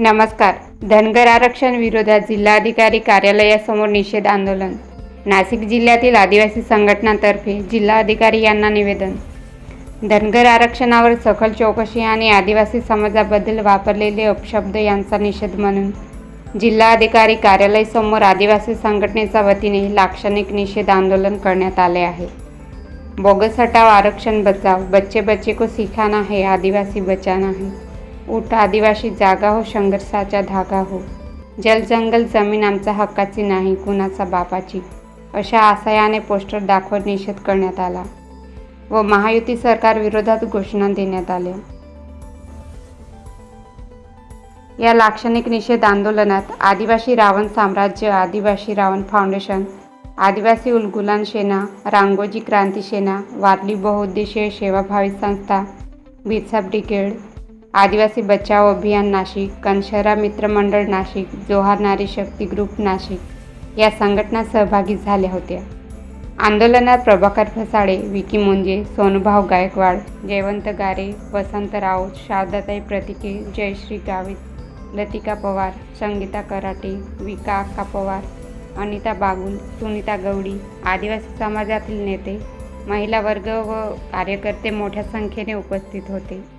नमस्कार. धनगर आरक्षण विरोधात जिल्हाधिकारी कार्यालयासमोर निषेध आंदोलन. नाशिक जिल्ह्यातील आदिवासी संघटनांतर्फे जिल्हाधिकारी यांना निवेदन. धनगर आरक्षणावर सखल चौकशी आणि आदिवासी समाजाबद्दल वापरलेले अपशब्द यांचा निषेध म्हणून जिल्हाधिकारी कार्यालयासमोर आदिवासी संघटनेच्या वतीने लाक्षणिक निषेध आंदोलन करण्यात आले आहे. बोगस हटाव आरक्षण बचाव बच्चे बच्चे को सिखाना है आदिवासी बचाना है. उठ आदिवासी जागा हो संघर्षाचा धागा हो. जल जंगल जमीन आमच्या हक्काची नाही कुणाचा बापाची. अशा आशयाने पोस्टर दाखवत निषेध करण्यात आला व महायुती सरकार विरोधात घोषणा देण्यात आल्या. या लाक्षणिक निषेध आंदोलनात आदिवासी रावण साम्राज्य आदिवासी रावण फाउंडेशन आदिवासी उलगुलान सेना रांगोजी क्रांती सेना वारली बहुउद्देशीय सेवाभावी संस्था बिरसा ब्रिगेड आदिवासी बचाव अभियान नाशिक कनशरा मित्रमंडळ नाशिक जोहार नारी शक्ती ग्रुप नाशिक या संघटना सहभागी झाल्या होत्या. आंदोलनात प्रभाकर फसाडे विकी मुंजे सोनुभाव गायकवाड जयवंत गारे वसंत राऊत शारदाताई प्रतिके जयश्री गावित लतिका पवार संगीता कराटे विका अक्का पवार अनिता बागुल सुनीता गवडी आदिवासी समाजातील नेते महिला वर्ग व कार्यकर्ते मोठ्या संख्येने उपस्थित होते.